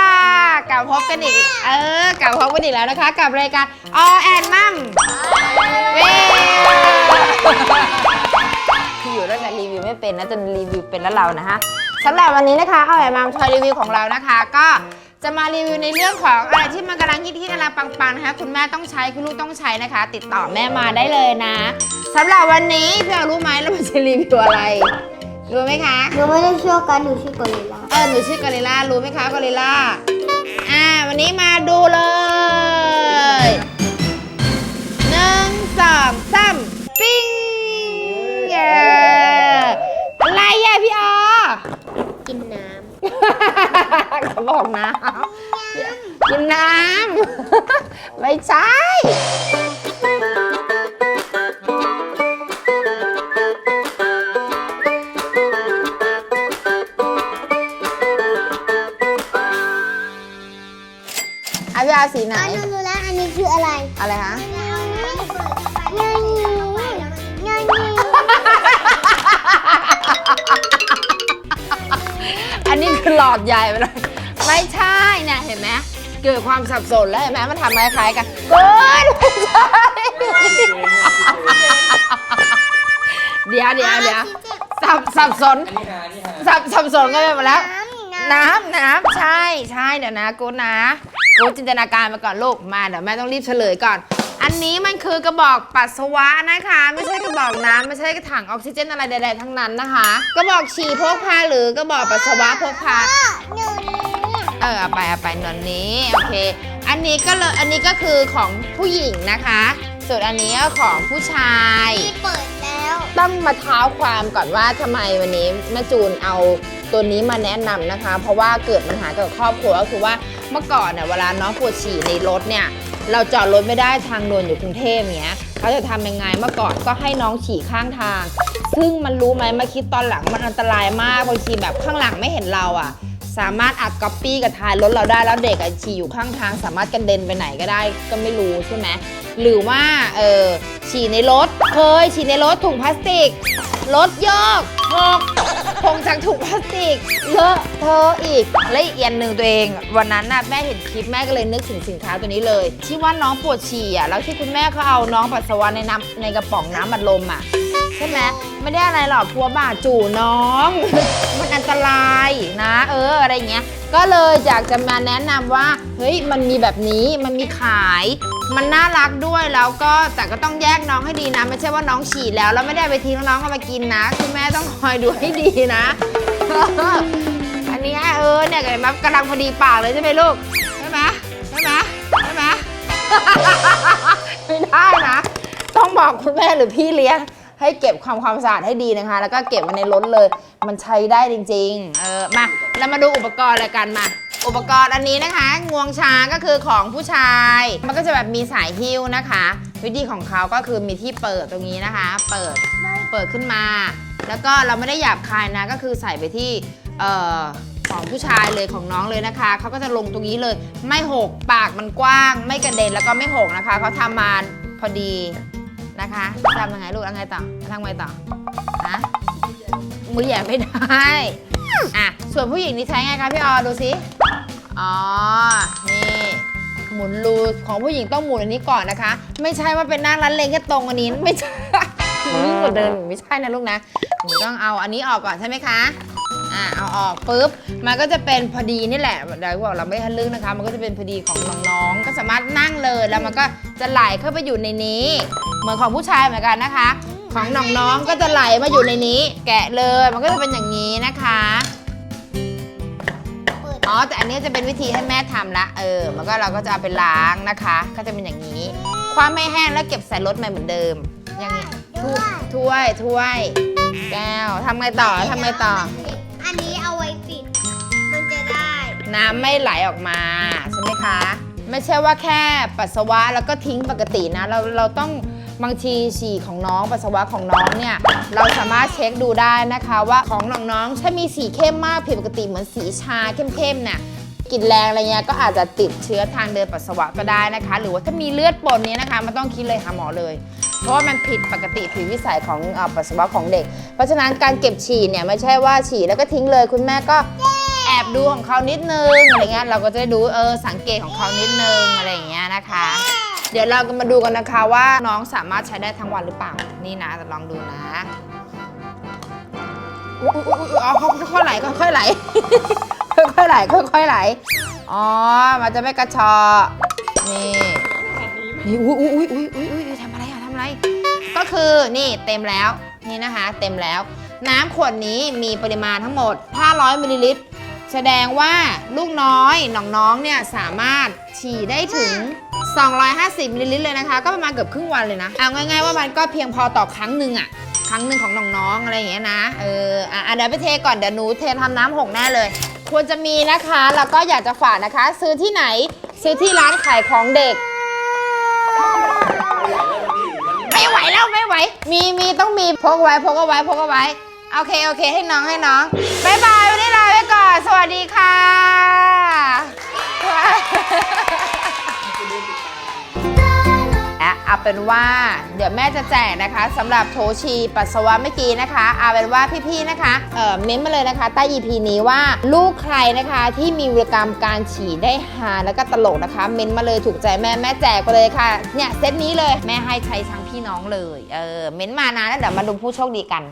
มาพบกันอีก เออ กลับพบกันอีกแล้วนะคะ กับรายการอแอนมัมเว้ที่อยู่ตั้งแต่รีวิวไม่เป็นนะจนรีวิวเป็นแล้วเรานะฮะสำหรับวันนี้นะคะอแอนมัมทอยรีวิวของเรานะคะ ก็จะมารีวิวในเรื่องของอะไรที่มันกำลังฮิตๆกำลังปังๆนะคะคุณแม่ต้องใช้คุณลูกต้องใช้นะคะ ติดต่อแม่มาได้เลยนะสำหรับวันนี้พี่เอารู้ไหมเราจะรีวิวอะไร รู้ไหมคะหนูไม่ได้ชื่อกันหนูชื่อกอริลลาเออหนูชื่อกอริลล่ารู้ไหมคะกอริลล่าอ่าวันนี้มาดูเลยหนึ่งสองสามปิ้งเย้อะไรอะพี่ออกินน้เขาบอกน้ำกินน้ำไม่ใช่าสีไหนำอันนู้นรู้แล้วอันนี้คืออะไรอะไรคะ เงยเงยเงยอันนี้คือหลอดใหญ่ไปเลยไม่ใช่เนี่ยเห็นไหมเกิดความสับสนแล้วเห็นไหมมันทำคล้ายๆกันเกินไม่ใช่เดี๋ยวเดี๋ยวเดี๋ยวสับสับสนอันนี้หาอันนี้หาสับสับสนกันไปหมดแล้ว น้ำน้ำน้ำใช่ใช่เดี๋ยวนะกูนะ กูจินตนาการมาก่อนลูกมาเดี๋ยวแม่ต้องรีบเฉลยก่อน อันนี้มันคือกระบอกปัสสาวะนะคะ ไม่ใช่กระบอกน้ำไม่ใช่กระถังออกซิเจนอะไรใดๆทั้งนั้นนะคะ กระบอกฉี่พกพาหรือกระบอกปัสสาวะพกพา หนูนี่เออเอาไปเอาไปนวนนี้โอเค อันนี้ก็เลยอันนี้ก็คือของผู้หญิงนะคะ ส่วนอันนี้ก็ของผู้ชาย ที่เปิดแล้วต้องมาเท้าความก่อนว่าทำไมวันนี้แม่จูนเอาตัวนี้มาแนะนำนะคะ เพราะว่าเกิดปัญหากับครอบครัวก็คือว่า เมื่อก่อนเนี่ยเวลาน้องปวดฉี่ในรถเนี่ย เราจอดรถไม่ได้ทางด่วนอยู่กรุงเทพเนี้ยเขาจะทำยังไงเมื่อก่อนก็ให้น้องฉี่ข้างทาง ซึ่งมันรู้ไหมมาคิดตอนหลังมันอันตรายมากบางทีแบบข้างหลังไม่เห็นเราอะ สามารถอัดก๊อปปี้กับท้ายรถเราได้แล้วเด็กอะฉี่อยู่ข้างทาง สามารถกระเด็นไปไหนก็ได้ก็ไม่รู้ใช่ไหมหรือว่าเออฉี่ในรถเคยฉี่ในรถถุงพลาสติกรถโยก หกพงจากถุงพลาสติกเลอะเธอะอีก และอีกอย่างหนึ่งตัวเอง วันนั้นน่ะแม่เห็นคลิปแม่ก็เลยนึกถึงสินค้าตัวนี้เลย ที่ว่าน้องปวดฉี่อะแล้วที่คุณแม่เขาเอาน้องปัสสาวะในน้ำในกระป๋องน้ำอัดลมอะใช่ไหมไม่ได้อะไรหรอกพัวบาดจู่น้อง มันอันตรายนะ เอออะไรเงี้ย ก็เลยอยากจะมาแนะนำว่า เฮ้ย มันมีแบบนี้ มันมีขาย มันน่ารักด้วย แล้วก็แต่ก็ต้องแยกน้องให้ดีนะ ไม่ใช่ว่าน้องฉี่แล้วแล้วไม่ได้ไปทิ้งแล้วน้องเอามากินนะ คุณแม่ต้องคอยดูให้ดีนะ อันเนี้ยเออเนี่ยเห็นไหมกำลังพอดีปากเลยใช่ไหมลูก ใช่ไหมใช่ไหมใช่ไหม ไม่ได้นะ ต้องบอกคุณแม่หรือพี่เลี้ยง ให้เก็บความความสะอาดให้ดีนะคะ แล้วก็เก็บไว้ในรถเลย มันใช้ได้จริง ๆ เออมาเรามาดูอุปกรณ์อะไรกันมา อุปกรณ์อันนี้นะคะ งวงช้างก็คือของผู้ชาย มันก็จะแบบมีสายหิ้วนะคะ วิธีของเขาก็คือมีที่เปิดตรงนี้นะคะ เปิดเปิดขึ้นมา แล้วก็เราไม่ได้หยาบคายนะก็คือใส่ไปที่เอ่อของผู้ชายเลยของน้องเลยนะคะ เขาก็จะลงตรงนี้เลย ไม่หก ปากมันกว้าง ไม่กระเด็นแล้วก็ไม่หกนะคะ เขาทำมาพอดี นะคะทำยังไงลูกยังไงต่อทำไงต่อฮะมือแหย่ไม่ได้อะส่วนผู้หญิงนี่ใช้ไงคะพี่ออดูสิอ๋อนี่หมุนรูของผู้หญิงต้องหมุนอันนี้ก่อนนะคะ ไม่ใช่ว่าเป็นนั่งรันเลงแค่ตรงอันนี้ไม่ใช่ยิ่งกว่าเดิมไม่ใช่นะลูกนะหนูต้องเอาอันนี้ออกก่อนใช่ไหมคะ อ่าเอาออกปุ๊บมันก็จะเป็นพอดีนี่แหละเดี๋ยวบอกเราไม่ได้ทะลึ่งนะคะ มันก็จะเป็นพอดีของน้องๆก็สามารถนั่งเลยแล้วมันก็จะไหลเข้าไปอยู่ในนี้ เหมือนของผู้ชายเหมือนกันนะคะ ของน้องๆก็จะไหลมาอยู่ในนี้ แกะเลยมันก็จะเป็นอย่างนี้นะคะเปิดอ๋อแต่อันนี้จะเป็นวิธีให้แม่ทำละเออมันก็เราก็จะเอาไปล้างนะคะ ก็จะเป็นอย่างนี้ ความไม่แห้งแล้วเก็บใส่รถใหม่เหมือนเดิมอย่างนี้ถ้วยถ้วยถ้วยแก้วทำไงต่อทำไงต่อ อันนี้เอาไว้ปิด มันจะได้น้ำไม่ไหลออกมาใช่ไหมคะ ไม่ใช่ว่าแค่ปัสสาวะแล้วก็ทิ้งปกตินะ เราเราต้องบางทีฉี่ของน้องปัสสาวะของน้องเนี่ย เราสามารถเช็คดูได้นะคะว่าของน้องๆถ้ามีสีเข้มมากผิดปกติเหมือนสีชาเข้มๆเนี่ยกินแรงอะไรเงี้ยก็อาจจะติดเชื้อทางเดินปัสสาวะก็ได้นะคะ หรือว่าถ้ามีเลือดปนเนี้ยนะคะมันต้องคิดเลยหาหมอเลย เพราะว่ามันผิดปกติผิดวิสัยของเอ่อปัสสาวะของเด็ก เพราะฉะนั้นการเก็บฉี่เนี่ยไม่ใช่ว่าฉี่แล้วก็ทิ้งเลยคุณแม่ก็แออบดูของเขานิดนึงอะไรเงี้ยเราก็จะได้ดูเออสังเกตของเขานิดนึงอะไรอย่างเงี้ยนะคะ เดี๋ยวเราก็มาดูกันนะคะว่าน้องสามารถใช้ได้ทั้งวันหรือเปล่า นี่นะลองดูนะอุ๊ยอุ๊ยอุ๊ยอุ๊ยอ๋อค่อยๆไหลค่อยๆไหล ค่อยๆไหลค่อยๆไหล อ๋อ มันจะไม่กระชอกนี่นี่อุ้ยอุ้ยอุ้ยอุ้ยอุ้ย คือนี่เต็มแล้วนี่นะคะ เต็มแล้ว น้ำขวดนี้มีปริมาณทั้งหมด 500มิลลิลิตร แสดงว่าลูกน้อยน้องๆเนี่ยสามารถฉี่ได้ถึง 250มิลลิลิตรเลยนะคะ ก็ประมาณเกือบครึ่งวันเลยนะเอาง่ายๆว่ามันก็เพียงพอต่อครั้งหนึ่งอะครั้งหนึ่งของน้องๆอะไรอย่างเงี้ยนะ เออ อะเดี๋ยวไปเทก่อน เดี๋ยวหนูเททำน้ำหกแน่เลย ควรจะมีนะคะ แล้วก็อยากจะฝากนะคะ ซื้อที่ไหน ซื้อที่ร้านขายของเด็ก ไม่ไหวแล้วไม่ไหวมีมีต้องมีพกเอาไว้พกเอาไว้พกเอาไว้ โอเคโอเคให้น้องให้น้องบายบายวันนี้ลาไปก่อน สวัสดีค่ะอะเอาเป็นว่าเดี๋ยวแม่จะแจกนะคะสำหรับโถชีปัสสาวะเมื่อกี้นะคะเอาเป็นว่าพี่ๆนะคะเอ่อเม้นมาเลยนะคะ ใต้ EP นี้ว่าลูกใครนะคะที่มีวิรกรรมการฉี่ได้ฮาแล้วก็ตลกนะคะ เม้นมาเลยถูกใจแม่แม่แจกไปเลยค่ะเนี่ยเซตนี้เลยแม่ให้ใช้ทั้ง พี่น้องเลย เออ เม้นต์มานะแล้วเดี๋ยวมาดูผู้โชคดีกัน